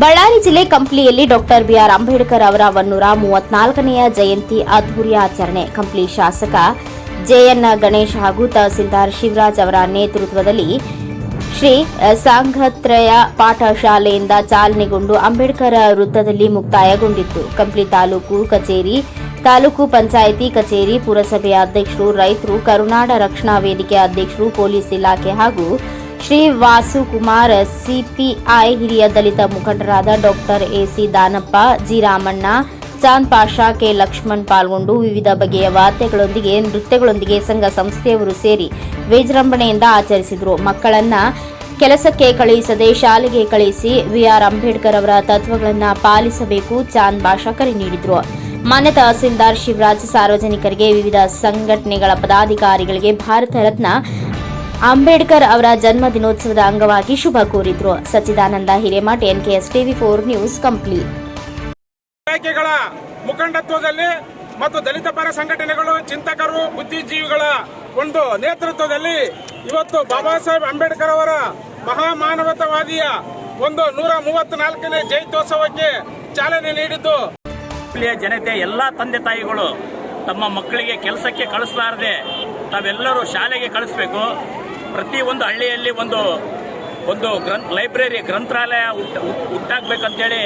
ಬಳ್ಳಾರಿ ಜಿಲ್ಲೆ ಕಂಪ್ಲಿಯಲ್ಲಿ doctor B R Ambedkar ಅವರ ಒನ್ನೂರ ಮೂವತ್ನಾಲ್ಕನೆಯ ಜಯಂತಿ ಅದ್ದೂರಿ ಆಚರಣೆ. ಕಂಪ್ಲಿ ಶಾಸಕ ಜೆಎನ್ ಗಣೇಶ್ ಹಾಗೂ ತಹಸೀಲ್ದಾರ್ ಶಿವರಾಜ್ ಅವರ ನೇತೃತ್ವದಲ್ಲಿ ಶ್ರೀ ಸಾಂಘತ್ರಯ ಪಾಠಶಾಲೆಯಿಂದ ಚಾಲನೆಗೊಂಡು ಅಂಬೇಡ್ಕರ್ ವೃತ್ತದಲ್ಲಿ ಮುಕ್ತಾಯಗೊಂಡಿತ್ತು. ಕಂಪ್ಲಿ ತಾಲೂಕು ಕಚೇರಿ, ತಾಲೂಕು ಪಂಚಾಯಿತಿ ಕಚೇರಿ ಪುರಸಭೆಯ ಅಧ್ಯಕ್ಷರು, ರೈತರು, ಕರುನಾಡ ರಕ್ಷಣಾ ವೇದಿಕೆ ಅಧ್ಯಕ್ಷರು, ಪೊಲೀಸ್ ಇಲಾಖೆ ಹಾಗೂ ಶ್ರೀ ವಾಸುಕುಮಾರ್ ಸಿಪಿಐ ಹಿರಿಯ ದಲಿತ ಮುಖಂಡರಾದ doctor A C Danappa, G Ramanna, Chand Pasha, K Lakshman ಪಾಲ್ಗೊಂಡು ವಿವಿಧ ಬಗೆಯ ವಾದ್ಯಗಳೊಂದಿಗೆ ನೃತ್ಯಗಳೊಂದಿಗೆ ಸಂಘ ಸಂಸ್ಥೆಯವರು ಸೇರಿ ವಿಜೃಂಭಣೆಯಿಂದ ಆಚರಿಸಿದರು. ಮಕ್ಕಳನ್ನ ಕೆಲಸಕ್ಕೆ ಕಳುಹಿಸದೆ ಶಾಲೆಗೆ ಕಳುಹಿಸಿ ವಿಆರ್ ಅಂಬೇಡ್ಕರ್ ಅವರ ತತ್ವಗಳನ್ನು ಪಾಲಿಸಬೇಕು ಚಾಂದ್ ಭಾಷಾ ಕರೆ ನೀಡಿದರು. ಮಾನ್ಯ ತಹಸೀಲ್ದಾರ್ ಶಿವರಾಜ್ ಸಾರ್ವಜನಿಕರಿಗೆ ವಿವಿಧ ಸಂಘಟನೆಗಳ ಪದಾಧಿಕಾರಿಗಳಿಗೆ ಭಾರತ ರತ್ನ ಅಂಬೇಡ್ಕರ್ ಅವರ ಜನ್ಮ ದಿನೋತ್ಸವದ ಅಂಗವಾಗಿ ಶುಭ ಕೋರಿದ್ರು. Sachidananda Hiremath NKS TV four news complete ಇಲಾಖೆಗಳ ಮುಖಂಡತ್ವದಲ್ಲಿ ಮತ್ತು ದಲಿತ ಪರ ಸಂಘಟನೆಗಳು ಚಿಂತಕರು ಬುದ್ಧಿಜೀವಿಗಳ ಒಂದು ನೇತೃತ್ವದಲ್ಲಿ ಇವತ್ತು ಬಾಬಾ ಸಾಹೇಬ್ ಅಂಬೇಡ್ಕರ್ ಅವರ ಮಹಾಮಾನವತಾವಾದಿಯ ಒಂದು ನೂರ ಮೂವತ್ನಾಲ್ಕನೇ ಜಯಂತ್ಯೋತ್ಸವಕ್ಕೆ ಚಾಲನೆ ನೀಡಿದ್ದು. ಇಲ್ಲಿಯ ಜನತೆ ಎಲ್ಲ ತಂದೆ ತಾಯಿಗಳು ತಮ್ಮ ಮಕ್ಕಳಿಗೆ ಕೆಲಸಕ್ಕೆ ಕಳಿಸಲಾರದೆ ತಾವೆಲ್ಲರೂ ಶಾಲೆಗೆ ಕಳಿಸ್ಬೇಕು. ಪ್ರತಿಯೊಂದು ಹಳ್ಳಿಯಲ್ಲಿ ಒಂದು ಒಂದು ಗ್ರಂಥ, ಲೈಬ್ರರಿ, ಗ್ರಂಥಾಲಯ ಹುಟ್ಟ ಹುಟ್ಟಾಕ್ಬೇಕಂತೇಳಿ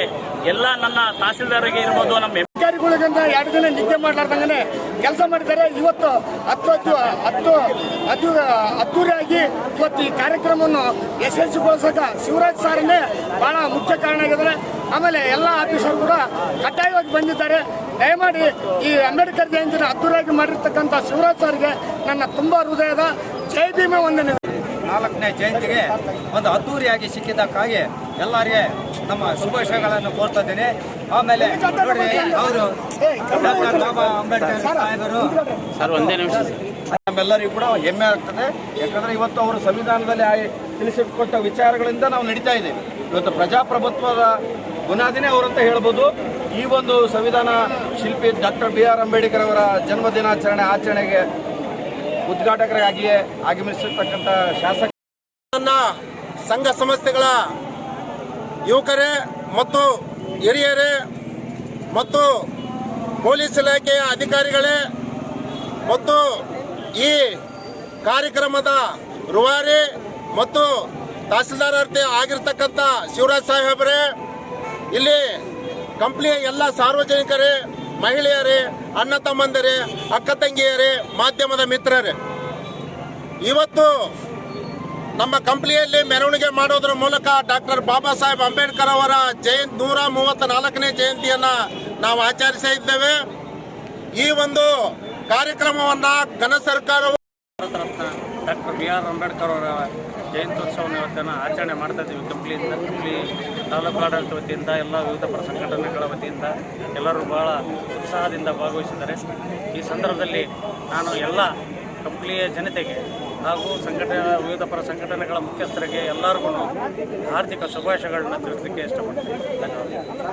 ಎಲ್ಲ ನನ್ನ ತಹಸೀಲ್ದಾರರಿಗೆ ಇರ್ಬೋದು, ನಮ್ಮ ಅಧಿಕಾರಿಗಳಿಗಿಂತ ಎರಡು ದಿನ ನಿದ್ದೆ ಮಾಡ್ಲಾರ್ದಂಗೆ ಕೆಲಸ ಮಾಡಿದ್ದಾರೆ. ಇವತ್ತು ಹತ್ತು ಹತ್ತು ಹತ್ತು ಅದು ಅದ್ದೂರಿಯಾಗಿ ಇವತ್ತು ಈ ಕಾರ್ಯಕ್ರಮವನ್ನು ಯಶಸ್ವಿಗೊಳಿಸಕ ಶಿವರಾಜ್ ಸಾರನ್ನೇ ಬಹಳ ಮುಖ್ಯ ಕಾರಣ ಆಗಿದ್ದಾರೆ. ಆಮೇಲೆ ಎಲ್ಲ ಆಫೀಸರ್ ಕೂಡ ಕಡ್ಡಾಯವಾಗಿ ಬಂದಿದ್ದಾರೆ. ದಯಮಾಡಿ ಈ ಅಂಬೇಡ್ಕರ್ ಜಯಂತಿನ ಅದ್ದೂರಿಯಾಗಿ ಮಾಡಿರ್ತಕ್ಕಂಥ ಶಿವರಾಜ್ ಸರ್ಗೆ ನನ್ನ ತುಂಬ ಹೃದಯದ ಜೈ ಭೀಮೆ ವಂದನೆ. ನಾಲ್ಕನೇ ಜಯಂತಿಗೆ ಒಂದು ಅದ್ದೂರಿಯಾಗಿ ಸಿಕ್ಕಿದ್ದಕ್ಕಾಗಿ ಎಲ್ಲರಿಗೆ ನಮ್ಮ ಶುಭಾಶಯಗಳನ್ನು ಕೋರ್ತಾ ಇದ್ದೇನೆ. ಆಮೇಲೆ ಅವರು ಡಾಕ್ಟರ್ ಬಾಬಾ ಅಂಬೇಡ್ಕರ್ ಸಾಹೇಬರು. ಸರ್ ಒಂದೇ ನಿಮಿಷ. ನಮ್ಮೆಲ್ಲರಿಗೂ ಕೂಡ ಹೆಮ್ಮೆ ಆಗ್ತದೆ. ಯಾಕಂದ್ರೆ ಇವತ್ತು ಅವರು ಸಂವಿಧಾನದಲ್ಲಿ ಆಯ್- ತಿಳಿಸಿಕೊಟ್ಟ ವಿಚಾರಗಳಿಂದ ನಾವು ನಡೀತಾ ಇದ್ದೇವೆ. ಇವತ್ತು ಪ್ರಜಾಪ್ರಭುತ್ವದ ಬುನಾದಿನೇ ಅವರಂತ ಹೇಳ್ಬೋದು. ಈ ಒಂದು ಸಂವಿಧಾನ ಶಿಲ್ಪಿ ಡಾಕ್ಟರ್ ಬಿ ಆರ್ ಅಂಬೇಡ್ಕರ್ ಅವರ ಜನ್ಮ ದಿನಾಚರಣೆ ಆಚರಣೆಗೆ ಉದ್ಘಾಟಕರಾಗಿಯೇ ಆಗಮಿಸಿರ್ತಕ್ಕಂಥ ಶಾಸಕ ಸಂಘ ಸಂಸ್ಥೆಗಳ ಯುವಕರೇ ಮತ್ತು ಹಿರಿಯರೇ ಮತ್ತು ಪೊಲೀಸ್ ಇಲಾಖೆಯ ಅಧಿಕಾರಿಗಳೇ ಮತ್ತು ಈ ಕಾರ್ಯಕ್ರಮದ ರುವಾರಿ ಮತ್ತು ತಹಸೀಲ್ದಾರ್ ಆಗಿರ್ತಕ್ಕಂಥ ಶಿವರಾಜ್ ಸಾಹೇಬರೇ, ಇಲ್ಲಿ ಕಂಪ್ನಿಯ ಎಲ್ಲ ಸಾರ್ವಜನಿಕರೇ, ಮಹಿಳೆಯರೇ, ಅಣ್ಣ ತಮ್ಮಂದಿರೇ, ಅಕ್ಕ ತಂಗಿಯರೇ, ಮಾಧ್ಯಮದ ಮಿತ್ರರೇ, ಇವತ್ತು ನಮ್ಮ ಕಂಪ್ನಿಯಲ್ಲಿ ಮೆರವಣಿಗೆ ಮಾಡೋದ್ರ ಮೂಲಕ ಡಾಕ್ಟರ್ ಬಾಬಾ ಸಾಹೇಬ್ ಅಂಬೇಡ್ಕರ್ ಅವರ ಜಯಂತಿ, ನೂರ ಮೂವತ್ತ ನಾಲ್ಕನೇ ಜಯಂತಿಯನ್ನ ನಾವು ಆಚರಿಸಿದ್ದೇವೆ ಈ ಒಂದು ಕಾರ್ಯಕ್ರಮವನ್ನ ಘನ ಸರ್ಕಾರವು ಬಿ ಆರ್ ಅಂಬೇಡ್ಕರ್ ಅವರ ಜಯಂತ್ಯೋತ್ಸವನ ಇವತ್ತನ್ನು ಆಚರಣೆ ಮಾಡ್ತಾ ಇದ್ದೀವಿ. ಕಂಪ್ಲಿಯಿಂದ ಕಂಪ್ಲಿ ತಾಲೂಕು ಆಡಳಿತ ವತಿಯಿಂದ ಎಲ್ಲ ವಿವಿಧ ಸಂಘಟನೆಗಳ ವತಿಯಿಂದ ಎಲ್ಲರೂ ಬಹಳ ಉತ್ಸಾಹದಿಂದ ಭಾಗವಹಿಸಿದ್ದಾರೆ. ಈ ಸಂದರ್ಭದಲ್ಲಿ ನಾನು ಎಲ್ಲ ಕಂಪ್ಲಿಯ ಜನತೆಗೆ ಹಾಗೂ ಸಂಘಟನೆ ವಿವಿಧ ಪರ ಸಂಘಟನೆಗಳ ಮುಖ್ಯಸ್ಥರಿಗೆ ಎಲ್ಲರಿಗೂ ಆರ್ಥಿಕ ಶುಭಾಶಯಗಳನ್ನು ತಿಳಿಸಲಿಕ್ಕೆ ಇಷ್ಟಪಡ್ತೀನಿ. ಧನ್ಯವಾದ